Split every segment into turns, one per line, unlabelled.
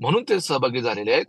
म्हणून ते सहभागी झालेले आहेत.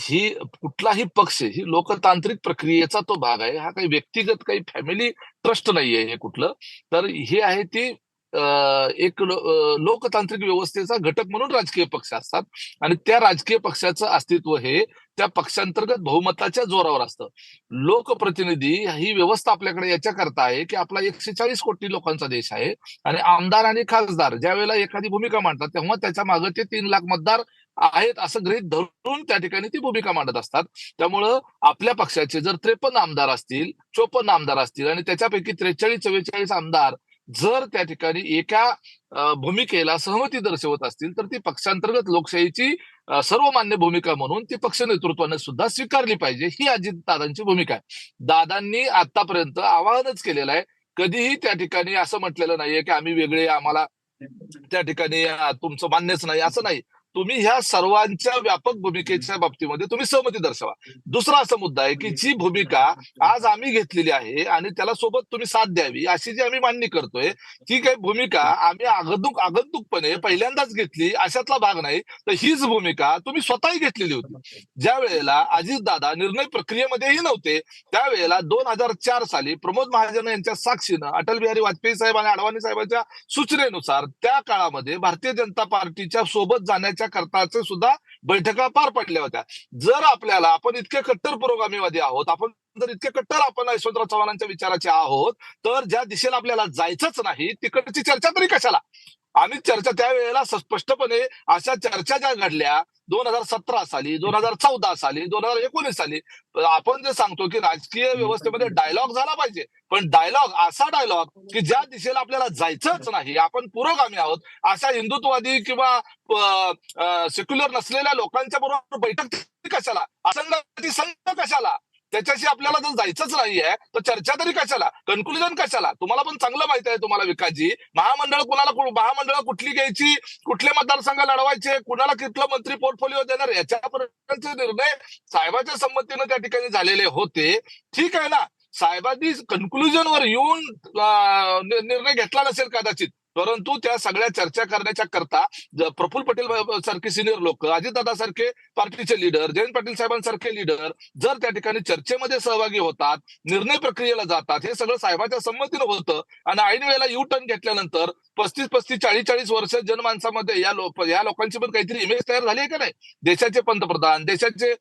ही कुठलाही पक्ष ही लोकतांत्रिक प्रक्रियेचा तो भाग आहे. हा काही व्यक्तिगत काही फॅमिली ट्रस्ट नाहीये हे कुठलं. तर हे आहे ती एक लोकतांत्रिक व्यवस्थेचा घटक म्हणून राजकीय पक्ष असतात. आणि त्या राजकीय पक्षाचं अस्तित्व हे त्या पक्षांतर्गत बहुमताच्या जोरावर असतं. लोकप्रतिनिधी ही व्यवस्था आपल्याकडे याच्या करता आहे की आपला एकशे चाळीस कोटी लोकांचा देश आहे आणि आमदार आणि खासदार ज्या वेळेला एखादी भूमिका मांडतात तेव्हा त्याच्यामागे ते तीन लाख मतदार आहेत असं गृहित धरून त्या ठिकाणी ती भूमिका मांडत असतात. त्यामुळं आपल्या पक्षाचे जर त्रेपन्न आमदार असतील चोपन्न आमदार असतील आणि त्याच्यापैकी त्रेचाळीस चव्वेचाळीस आमदार जर त्या ठिकाणी एका भूमिकेला सहमती दर्शवत असतील तर ती पक्षांतर्गत लोकशाहीची सर्वमान्य भूमिका म्हणून ती पक्ष नेतृत्वाने सुद्धा स्वीकारली पाहिजे ही अजित दादांची भूमिका आहे. दादांनी आतापर्यंत आवाहनच केलेलं आहे कधीही त्या ठिकाणी असं म्हटलेलं नाहीये की आम्ही वेगळे आम्हाला त्या ठिकाणी तुमचं मान्यच नाही असं नाही. तुम्ही ह्या सर्वांच्या व्यापक भूमिकेच्या बाबतीमध्ये तुम्ही सहमती दर्शवा. दुसरा असा मुद्दा आहे की जी भूमिका आज आम्ही घेतलेली आहे आणि त्याला सोबत तुम्ही साथ द्यावी अशी जी आम्ही मांडणी करतोय ती काही भूमिका आम्ही आगंतुक आगंतुकपणे पहिल्यांदाच घेतली अशातला भाग नाही तर हीच भूमिका तुम्ही स्वतःही घेतलेली होती. ज्या वेळेला अजितदादा निर्णय प्रक्रियेमध्येही नव्हते त्यावेळेला दोन हजार चार साली प्रमोद महाजन यांच्या साक्षीनं अटल बिहारी वाजपेयी साहेब आणि अडवाणी साहेबांच्या सूचनेनुसार त्या काळामध्ये भारतीय जनता पार्टीच्या सोबत जाण्याच्या करताचे सुद्धा बैठका पार पडल्या होत्या. जर आपल्याला आपण इतके कट्टर पुरोगामीवादी आहोत आपण जर इतके कट्टर आपण यशवंतराव चव्हाणांच्या विचाराचे आहोत तर ज्या दिशेला आपल्याला जायचंच नाही तिकडची चर्चा तरी कशाला? आम्ही चर्चा त्यावेळेला स्पष्टपणे अशा चर्चा ज्या घडल्या दोन हजार सतरा साली दोन हजार चौदा साली दोन हजार एकोणीस साली आपण जे सांगतो की राजकीय व्यवस्थेमध्ये डायलॉग झाला पाहिजे. पण डायलॉग असा डायलॉग की ज्या दिशेला आपल्याला जायचंच नाही आपण पुरोगामी आहोत अशा हिंदुत्ववादी किंवा सेक्युलर नसलेल्या लोकांच्या बरोबर बैठक कशाला? असंघाती संघ कशाला? त्याच्याशी आपल्याला जर जायचंच नाहीये तर चर्चा तरी कशाला? कन्क्लुजन कशाला? तुम्हाला पण चांगलं माहिती आहे तुम्हाला विकासजी. महामंडळ कुणाला महामंडळ कुठली घ्यायची? कुठले मतदारसंघ लढवायचे? कुणाला कुठलं मंत्री पोर्टफोलिओ देणार? याच्यापर्यंतचे निर्णय साहेबाच्या संमतीनं त्या ठिकाणी झालेले होते. ठीक आहे ना? साहेबांनी कन्क्लुजनवर येऊन निर्णय घेतला नसेल कदाचित. परंतु त्या सगळ्या चर्चा करण्याच्या करता प्रफुल प्रफुल्ल पटेल सारखे सिनियर लोक अजितदादा सारखे पार्टीचे लीडर जयंत पाटील साहेबांसारखे लीडर जर त्या ठिकाणी चर्चेमध्ये सहभागी होतात निर्णय प्रक्रियेला जातात हे सगळं साहेबाच्या संमतीनं होतं आणि ऐन वेळेला यू टर्न घेतल्यानंतर पस्तीस पस्तीस चाळीस चाळीस वर्ष जनमानसामध्ये या लोक या लोकांची पण काहीतरी इमेज तयार झाली आहे का नाही? देशाचे पंतप्रधान देशाचे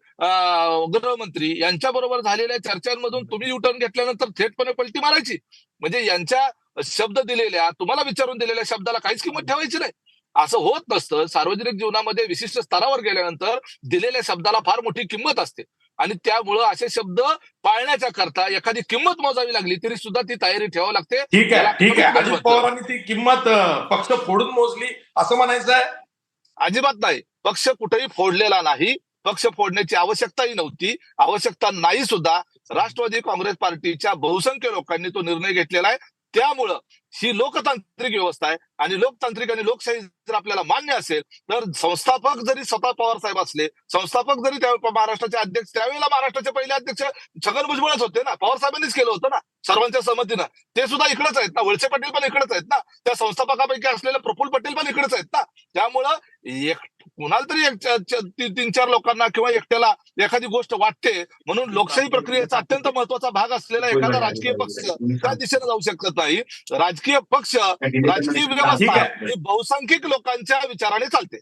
गृहमंत्री यांच्या बरोबर झालेल्या चर्चांमधून तुम्ही यू टर्न घेतल्यानंतर थेटपणे पलटी मारायची. म्हणजे यांच्या शब्द दिलेल्या तुम्हाला विचारून दिलेल्या शब्दाला काहीच किंमत ठेवायची नाही. असं होत नसतं. सार्वजनिक जीवनामध्ये विशिष्ट स्तरावर गेल्यानंतर दिलेल्या शब्दाला फार मोठी किंमत असते. आणि त्यामुळं असे शब्द पाळण्याच्या करता एखादी किंमत मोजावी लागली तरी सुद्धा ती तयारी ठेवावी लागते.
ठीक आहे ठीक आहे. अजित. पवारांनी ती किंमत पक्ष फोडून मोजली असं म्हणायचं आहे?
अजिबात नाही. पक्ष कुठेही फोडलेला नाही. पक्ष फोडण्याची आवश्यकताही नव्हती. आवश्यकता नाही सुद्धा. राष्ट्रवादी काँग्रेस पार्टीच्या बहुसंख्य लोकांनी तो निर्णय घेतलेला आहे. त्यामुळं ही लोकतांत्रिक व्यवस्था आहे. आणि लोकतांत्रिक आणि लोकशाही जर आपल्याला मान्य असेल तर संस्थापक जरी स्वतः पवार साहेब असले संस्थापक जरी त्या महाराष्ट्राचे अध्यक्ष त्यावेळेला महाराष्ट्राचे पहिले अध्यक्ष छगन भुजबळच होते ना. पवार साहेबांनीच केलं होतं ना सर्वांच्या संमतीनं ते सुद्धा इकडेच आहेत ना. वळसे पाटील पण इकडेच आहेत ना. त्या संस्थापकापैकी असलेले प्रफुल्ल पटेल पण इकडेच आहेत ना. त्यामुळं एक कुणाला तरी एक तीन चार लोकांना किंवा एकट्याला एखादी गोष्ट वाटते म्हणून लोकशाही प्रक्रियेचा अत्यंत महत्त्वाचा भाग असलेला एखादा राजकीय पक्ष त्या दिशेने जाऊ शकत नाही. राजकीय पक्ष राजकीय
ठीक
व्यवस्था. ही बहुसंख्यक लोकांच्या विचाराने चालते